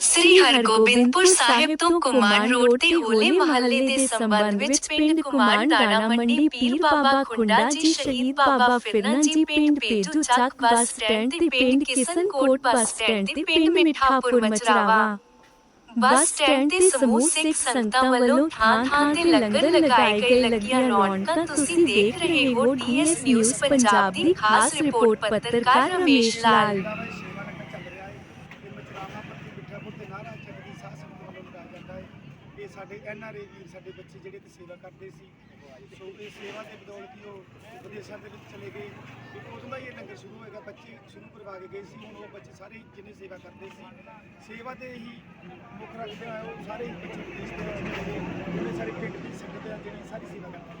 ਸ੍ਰੀ ਹਰਗੋਬਿੰਦਪੁਰ ਸਾਹਿਬ ਤੋਂ ਕੁਮਾਨ ਰੋਡ ਤੇ ਹੋਲੇ ਮਹੱਲੇ ਦੇ ਸੰਬੰਧ ਵਿੱਚ ਪਿੰਡ ਕੁਮਾਨ ਦਾਣਾ ਮੰਡੀ ਪੀਰ ਬਾਬਾ ਖੁੰਡਾ ਜੀ ਸ਼ਹੀਦ ਬਾਬਾ ਫਿਰਨਾ ਜੀ ਪਿੰਡ ਪੇਜੂ ਚੱਕ ਬੱਸ ਸਟੈਂਡ ਤੇ ਪਿੰਡ ਕਿਸਨਕੋਟ ਬੱਸ ਸਟੈਂਡ ਤੇ ਪਿੰਡ ਮਿਠਾਪੁਰ ਮਚਰਾਵਾ ਬੱਸ ਸਟੈਂਡ ਤੇ ਸਮੂਹ ਸਿੱਖ ਸੰਗਤਾਂ ਵੱਲੋਂ ਥਾਂ ਥਾਂ ਤੇ ਲੰਗਰ ਲਗਾਏ ਗਏ ਲੱਗੀਆਂ ਰੌਣਕਾਂ ਤੁਸੀਂ ਦੇਖ ਰਹੇ ਹੋ ਡੀਐਸ ਨਿਊਜ਼ ਪੰਜਾਬ ਦੀ ਖਾਸ ਰਿਪੋਰਟ ਪੱਤਰਕਾਰ ਰਮੇਸ਼ ਲਾਲ ਸਾਡੇ ਇਹ ਆਰ ਐਨਆਰਏ ਵੀਰ ਸਾਡੇ ਬੱਚੇ ਜਿਹੜੇ ਤੇ ਸੇਵਾ ਕਰਦੇ ਸੀ। ਸੋ ਇਹ ਸੇਵਾ ਦੇ ਬਦੌਲਤ ਹੀ ਉਹ ਵਿਦੇਸ਼ਾਂ ਦੇ ਵਿੱਚ ਚਲੇ ਗਏ। ਤੇ ਉਦੋਂ ਦਾ ਹੀ ਇਹ ਲੰਗਰ ਸ਼ੁਰੂ ਹੋਏਗਾ। ਬੱਚੇ ਸ਼ੁਰੂ ਕਰਵਾ ਕੇ ਗਏ ਸੀ। ਹੁਣ ਉਹ ਬੱਚੇ ਸਾਰੇ ਹੀ ਜਿੰਨੇ ਸੇਵਾ ਕਰਦੇ ਸੀ, ਸੇਵਾ ਤੇ ਹੀ ਮੁੱਖ ਰੱਖਦੇ ਹੋਏ ਉਹ ਸਾਰੇ ਹੀ ਬੱਚੇ ਵਿਦੇਸ਼ ਦੇ ਜਿਹੜੇ ਸਾਰੇ ਪਿੰਡ ਦੀ ਸੰਗਤ ਆ, ਜਿਹੜੀ ਸਾਰੀ ਸੇਵਾ ਕਰਦੇ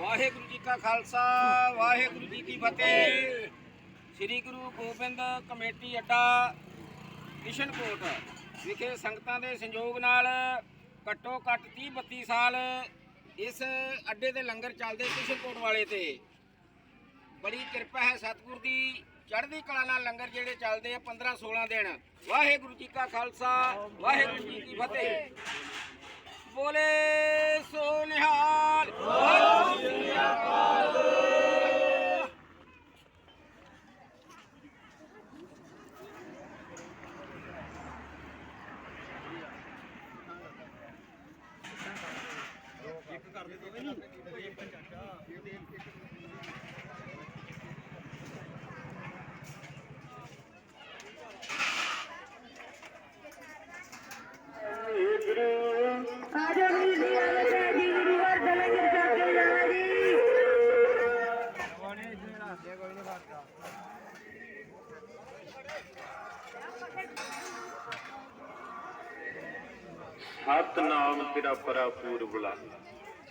ਵਾਹਿਗੁਰੂ ਜੀ ਕਾ ਖਾਲਸਾ, ਵਾਹਿਗੁਰੂ ਜੀ ਕੀ ਫਤਿਹ। ਸ੍ਰੀ ਗੁਰੂ ਗੋਬਿੰਦ ਕਮੇਟੀ ਅੱਡਾ, ਕਿਸ਼ਨਕੋਟ ਵਿਖੇ ਸੰਗਤਾਂ ਦੇ ਸੰਯੋਗ ਨਾਲ ਘੱਟੋ ਘੱਟ 30 32 ਸਾਲ ਇਸ ਅੱਡੇ ਦੇ ਲੰਗਰ ਚੱਲਦੇ ਕਿਸ਼ਨਕੋਟ ਵਾਲੇ ਤੇ। ਬੜੀ ਕਿਰਪਾ ਹੈ ਸਤਿਗੁਰ ਦੀ, ਚੜ੍ਹਦੀ ਕਲਾ ਨਾਲ ਲੰਗਰ ਜਿਹੜੇ ਚੱਲਦੇ ਆ 15 16 ਦਿਨ। ਵਾਹਿਗੁਰੂ ਜੀ ਕਾ ਖਾਲਸਾ, ਵਾਹਿਗੁਰੂ ਜੀ ਕੀ ਫਤਿਹ। ਬੋਲੇ ਸੋ ਨਿਹਾਲ ਸਤਨਾਮ ਤੇਰਾ ਪਰਾ ਪੂਰਬਲਾ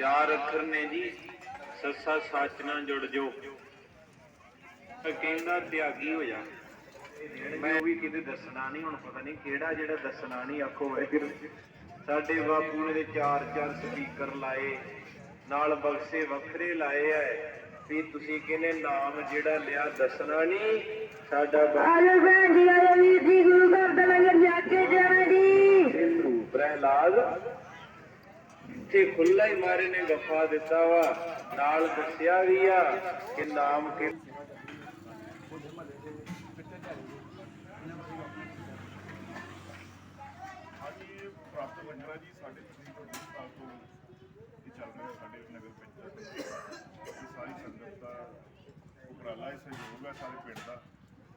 ਚਾਰ ਅੱਖਰ ਨੇ ਜੀ, ਸੱਸਾ ਸੱਚ ਨਾਲ ਜੁੜ ਜੋ। ਕਹਿੰਦਾ ਤਿਆਗੀ ਹੋ ਜਾ। ਮੈਂ ਵੀ ਕਿਤੇ ਦੱਸਣਾ ਨਹੀਂ, ਹੁਣ ਪਤਾ ਨਹੀਂ ਕਿਹੜਾ ਜਿਹੜਾ ਦੱਸਣਾ ਨਹੀਂ, ਆਖੋ ਵਾਹਿਗੁਰੂ ਸਾਡੇ ਬਾਪੂ ਨੇ ਚਾਰ ਚਾਰ ਸਪੀਕਰ ਲਾਏ, ਨਾਲ ਬਕਸੇ ਵੱਖਰੇ ਲਾਏ ਐ। ਵੀ ਤੁਸੀਂ ਕਿਹਨੇ ਨਾਮ ਜਿਹੜਾ ਲਿਆ ਦੱਸਣਾ ਨਹੀਂ, ਸਾਡਾ ਬਾਪੂ ਤੇ ਖੁੱਲਾ ਹੀ ਮਾਰੇ ਨੇ ਵਫਾ ਦਿੱਤਾ ਵਾ। ਨਾਲ ਦੱਸਿਆ ਵੀ ਆ ਕਿ ਨਾਮ ਕਿ ਅੱਜ ਇਹ ਪ੍ਰਾਪਤ ਲੰਗਰ ਹੈ ਜੀ ਸਾਡੇ ਤਕਰੀਬਨ ਤੋਂ 20 ਸਾਲ ਤੋਂ ਇਹ ਚੱਲ ਰਿਹਾ ਸਾਡੇ ਨਗਰ ਪੰਚਾਇਤ ਇਹ ਸਾਰੀ ਸੰਗਤ ਦਾ ਉਪਰਾਲਾ ਹੈ ਸਹਿਯੋਗ ਹੈ ਸਾਰੇ ਪਿੰਡ ਦਾ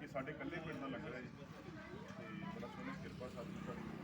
ਇਹ ਸਾਡੇ ਇਕੱਲੇ ਪਿੰਡ ਦਾ ਲੰਗਰ ਹੈ ਜੀ। ਤੇ ਬੜਾ ਸੋਹਣੀ ਕਿਰਪਾ ਸਾਡੀ ਅੱਜ